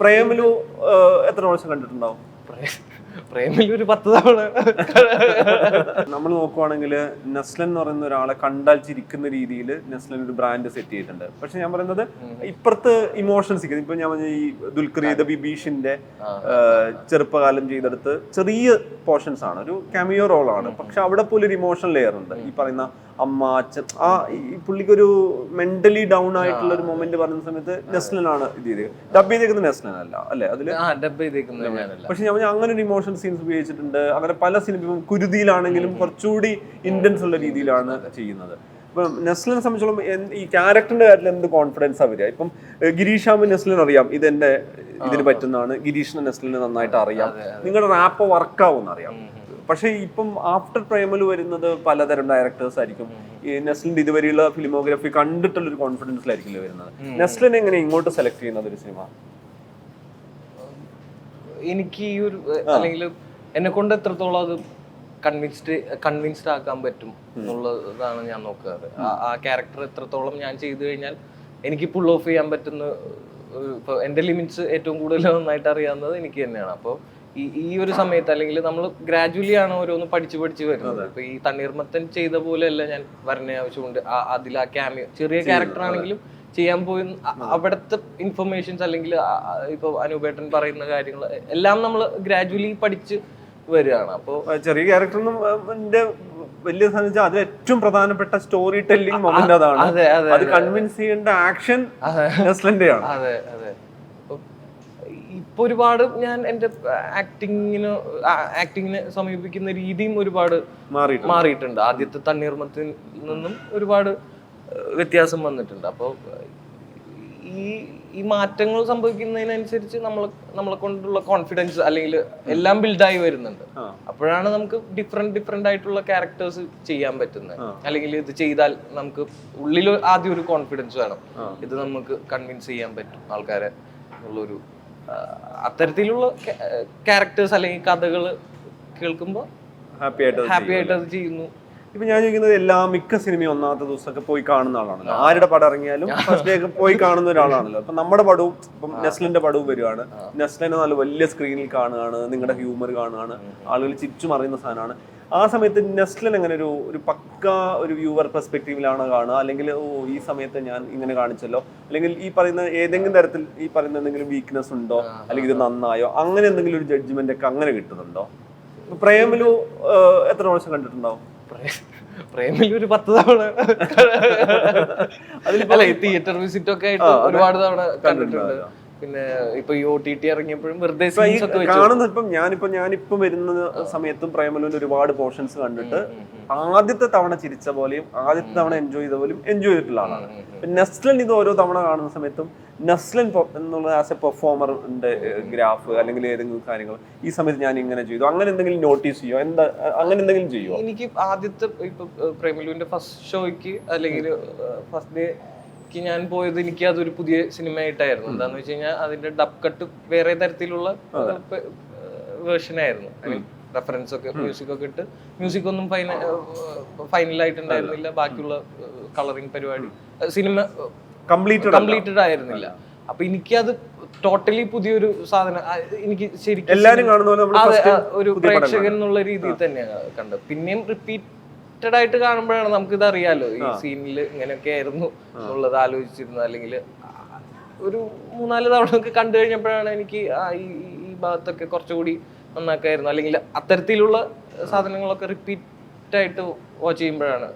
പ്രേമലു എത്ര പ്രാവശ്യം കണ്ടിട്ടുണ്ടാവും? പ്രേമിൽ ഒരു പത്ത് തവണ. നമ്മൾ നോക്കുവാണെങ്കിൽ നെസ്ലൻ എന്ന് പറയുന്ന ഒരാളെ കണ്ടാൽ ചിരിക്കുന്ന രീതിയിൽ നെസ്ലൻ ഒരു ബ്രാൻഡ് സെറ്റ് ചെയ്തിട്ടുണ്ട്. പക്ഷെ ഞാൻ പറയുന്നത് ഇപ്പുറത്ത് ഇമോഷൻസ് ഇപ്പൊ ഞാൻ പറഞ്ഞ ഈ ദുൽഖർ ചെയ്ത ബിബീഷിന്റെ ചെറുപ്പകാലം ചെയ്തെടുത്ത് ചെറിയ പോർഷൻസ് ആണ്. ഒരു കമിയോ റോളാണ് പക്ഷെ അവിടെ പോലും ഒരു ഇമോഷണൽ ലെയർ ഉണ്ട്. ഈ പറയുന്ന അമ്മ അച്ഛൻ ആ ഈ പുള്ളിക്ക് ഒരു മെന്റലി ഡൗൺ ആയിട്ടുള്ള ഒരു മൊമെന്റ് പറയുന്ന സമയത്ത് നെസ്ലനാണ് ഇത് ചെയ്ത് ഡബ് ചെയ്തേക്കുന്നത് നെസ്ലൻ അല്ല? അല്ലെ അതിൽ? ആ ഡബ് ചെയ്തേക്കുന്നത് പക്ഷെ ഞാൻ അങ്ങനെ ഒരു ഇമോഷൻ സീൻസ് ഉപയോഗിച്ചിട്ടുണ്ട്. അങ്ങനെ പല സിനിമയും കുരുതിയിലാണെങ്കിലും കുറച്ചുകൂടി ഇന്റൻസ് ഉള്ള രീതിയിലാണ് ചെയ്യുന്നത്. ഇപ്പം നെസ്ലിനെ സംബന്ധിച്ചോളം ഈ ക്യാരക്ടറിന്റെ കാര്യത്തിൽ എന്ത് കോൺഫിഡൻസ് വരിക? ഇപ്പം ഗിരീഷാമ് നെസ്ലിന് അറിയാം. ഇതെന്റെ ഇതിന് പറ്റുന്നതാണ്. ഗിരീഷിന് നെസ്ലിന് നന്നായിട്ട് അറിയാം. നിങ്ങളുടെ റാപ്പ് വർക്കാവും അറിയാം. പക്ഷേ ഇപ്പം ആഫ്റ്റർ പ്രൈമൽ വരുന്നത് പലതരം ഡയറക്ടേഴ്സ് ആയിരിക്കും. ഈ നെസ്ലിന്റെ ഇതുവരെയുള്ള ഫിലിമോഗ്രഫി കണ്ടിട്ടുള്ള ഒരു കോൺഫിഡൻസിലായിരിക്കില്ല വരുന്നത് നെസ്ലിനെ എങ്ങനെ ഇങ്ങോട്ട് സെലക്ട് ചെയ്യുന്നത് ഒരു സിനിമ എനിക്ക് ഈ ഒരു അല്ലെങ്കിൽ എന്നെ കൊണ്ട് എത്രത്തോളം അത് കൺവിൻസ്ഡ് കൺവിൻസ്ഡ് ആക്കാൻ പറ്റും എന്നുള്ളതാണ് ഞാൻ നോക്കാറ്. ആ- ക്യാരക്ടർ എത്രത്തോളം ഞാൻ ചെയ്തു കഴിഞ്ഞാൽ എനിക്ക് പുൾ ഓഫ് ചെയ്യാൻ പറ്റുന്ന ഇപ്പൊ എന്റെ ലിമിറ്റ്സ് ഏറ്റവും കൂടുതൽ നന്നായിട്ട് അറിയാവുന്നത് എനിക്ക് തന്നെയാണ്. അപ്പോൾ ഈ ഈ ഒരു സമയത്ത് അല്ലെങ്കിൽ നമ്മൾ ഗ്രാജുവലി ആണ് ഓരോന്ന് പഠിച്ച് പഠിച്ച് വരുന്നത്. ഇപ്പൊ ഈ തണ്ണീർമത്തൻ ചെയ്ത പോലെയല്ല ഞാൻ വരണ ആവശ്യമുണ്ട്. അതിൽ ആ ക്യാമിയ ചെറിയ ക്യാരക്ടർ ആണെങ്കിലും ചെയ്യാൻ പോയി. അവിടുത്തെ ഇൻഫർമേഷൻസ് അല്ലെങ്കിൽ ഇപ്പൊ അനുപേട്ടൻ പറയുന്ന കാര്യങ്ങൾ എല്ലാം നമ്മൾ ഗ്രാജുവലി പഠിച്ച് വരികയാണ്. അപ്പോൾ ചെറിയ ക്യാരക്ടറിനും എന്റെ വലിയ സാധനം അതിൽ ഏറ്റവും പ്രധാനപ്പെട്ട സ്റ്റോറി ടെല്ലിംഗ് മൊമെന്റ് അതാണ്. അതെ കൺവിൻസ് ചെയ്യേണ്ട ആക്ഷൻ ആണ് അതെ അതെ. അപ്പൊ ഒരുപാട് ഞാൻ എന്റെ ആക്ടിങ്ങിന് ആക്ടിങ്ങിനെ സമീപിക്കുന്ന രീതിയും ഒരുപാട് മാറിയിട്ടുണ്ട്. ആദ്യത്തെ തണ്ണീർമത്തിൽ നിന്നും ഒരുപാട് വ്യത്യാസം വന്നിട്ടുണ്ട്. അപ്പോൾ ഈ ഈ മാറ്റങ്ങൾ സംഭവിക്കുന്നതിനനുസരിച്ച് നമ്മൾ നമ്മളെ കൊണ്ടുള്ള കോൺഫിഡൻസ് അല്ലെങ്കിൽ എല്ലാം ബിൽഡായി വരുന്നുണ്ട്. അപ്പോഴാണ് നമുക്ക് ഡിഫറെന്റ് ഡിഫറെന്റ് ആയിട്ടുള്ള ക്യാരക്ടേഴ്സ് ചെയ്യാൻ പറ്റുന്നത്. അല്ലെങ്കിൽ ഇത് ചെയ്താൽ നമുക്ക് ഉള്ളിൽ ആദ്യം ഒരു കോൺഫിഡൻസ് വേണം. ഇത് നമുക്ക് കൺവിൻസ് ചെയ്യാൻ പറ്റും ആൾക്കാരെ ഉള്ളൊരു അത്തരത്തിലുള്ള ക്യാരക്ടേഴ്സ് അല്ലെങ്കിൽ കഥകൾ കേൾക്കുമ്പോൾ ഹാപ്പി ആയിട്ട് അത് ഹാപ്പി ആയിട്ട് അത് ചെയ്യുന്നു. ഇപ്പൊ ഞാൻ ചോദിക്കുന്നത് എല്ലാ മിക്ക സിനിമയും ഒന്നാമത്തെ ദിവസമൊക്കെ പോയി കാണുന്ന ആളാണല്ലോ. ആരുടെ പടം ഇറങ്ങിയാലും ഫസ്റ്റ് ഡേ ഒക്കെ പോയി കാണുന്ന ഒരാളാണല്ലോ. അപ്പൊ നമ്മുടെ പടവും ഇപ്പം നെസ്ലിന്റെ പടവും വരുവാണ്. നെസ്ലിനെ നല്ല വലിയ സ്ക്രീനിൽ കാണുകയാണ് നിങ്ങളുടെ ഹ്യൂമർ കാണുകയാണ്. ആളുകൾ ചിരിച്ചു മറിയുന്ന സാധനമാണ്. ആ സമയത്ത് നെസ്ലിൻ എങ്ങനെ ഒരു ഒരു പക്ക ഒരു വ്യൂവർ പെർസ്പെക്റ്റീവിലാണ് കാണുക? അല്ലെങ്കിൽ ഓ ഈ സമയത്ത് ഞാൻ ഇങ്ങനെ കാണിച്ചല്ലോ. അല്ലെങ്കിൽ ഈ പറയുന്ന ഏതെങ്കിലും തരത്തിൽ ഈ പറയുന്ന എന്തെങ്കിലും വീക്ക്നെസ് ഉണ്ടോ? അല്ലെങ്കിൽ ഇത് നന്നായോ? അങ്ങനെ എന്തെങ്കിലും ഒരു ജഡ്ജ്മെന്റ് ഒക്കെ അങ്ങനെ കിട്ടുന്നുണ്ടോ? പ്രേമലു എത്ര പ്രാവശ്യം കണ്ടിട്ടുണ്ടാവും? പ്രേമിൽ ഒരു പത്ത് തവണ. അല്ല തിയേറ്റർ വിസിറ്റ് ഒക്കെ ആയിട്ട് ഒരുപാട് തവണ കണ്ടിട്ടുണ്ട്. പിന്നെ ഇപ്പൊ ഈ ഒ ടി ടി ഇറങ്ങിയപ്പോഴും വെറുതെ കാണുന്ന ഇപ്പം ഞാനിപ്പോ ഞാനിപ്പം വരുന്ന സമയത്തും പ്രേമലുവിന്റെ ഒരുപാട് പോർഷൻസ് കണ്ടിട്ട് ആദ്യത്തെ തവണ ചിരിച്ച പോലെയും ആദ്യത്തെ തവണ എൻജോയ് ചെയ്ത പോലെയും എൻജോയ് ചെയ്തിട്ടുള്ള ആളാണ്. നെസ്ലൻ ഇത് ഓരോ തവണ കാണുന്ന സമയത്തും നെസ്ലൻ എന്നുള്ള ആസ് എ പെർഫോമറിന്റെ ഗ്രാഫ് അല്ലെങ്കിൽ ഏതെങ്കിലും കാര്യങ്ങൾ ഈ സമയത്ത് ഞാൻ ഇങ്ങനെ ചെയ്തു. അങ്ങനെ എന്തെങ്കിലും നോട്ടീസ് ചെയ്യോ? എന്താ അങ്ങനെ എന്തെങ്കിലും ചെയ്യോ? എനിക്ക് ആദ്യത്തെ ഇപ്പൊ പ്രേമലുവിന്റെ ഫസ്റ്റ് ഷോയ്ക്ക് അല്ലെങ്കിൽ ഫസ്റ്റ് ഡേക്ക് ഞാൻ പോയത് എനിക്ക് അതൊരു പുതിയ സിനിമയായിട്ടായിരുന്നു എന്താന്ന് വെച്ച് കഴിഞ്ഞാൽ അതിന്റെ ഡബ് കട്ട് വേറെ തരത്തിലുള്ള വേർഷൻ ആയിരുന്നു. റെഫറൻസ് ഒക്കെ മ്യൂസിക് ഒക്കെ ഇട്ട് മ്യൂസിക് ഒന്നും ഫൈനൽ ഫൈനൽ ആയിട്ടുണ്ടായിരുന്നില്ല. ബാക്കിയുള്ള കളറിങ് പരിപാടി. സിനിമ കംപ്ലീറ്റഡ് കംപ്ലീറ്റഡ് ആയിരുന്നില്ല. അപ്പൊ എനിക്കത് ടോട്ടലി പുതിയൊരു സാധനം എനിക്ക് ശരിക്കും കാണുന്ന ഒരു പ്രേക്ഷകൻ എന്നുള്ള രീതിയിൽ തന്നെയാണ് കണ്ടത്. പിന്നെയും റിപ്പീറ്റഡ് ആയിട്ട് കാണുമ്പോഴാണ് നമുക്ക് ഇത് അറിയാലോ. ഈ സീനിൽ ഇങ്ങനെയൊക്കെ ആയിരുന്നു എന്നുള്ളത് ആലോചിച്ചിരുന്നത്. അല്ലെങ്കിൽ ഒരു മൂന്നാൽ തവണ ഒക്കെ കണ്ടു കഴിഞ്ഞപ്പോഴാണ് എനിക്ക് ഈ ഭാഗത്തൊക്കെ കുറച്ചുകൂടി നന്നാക്കായിരുന്നു. അല്ലെങ്കിൽ അത്തരത്തിലുള്ള സാധനങ്ങളൊക്കെ റിപ്പീറ്റ് ആയിട്ട് വാച്ച് ചെയ്യുമ്പോഴാണ്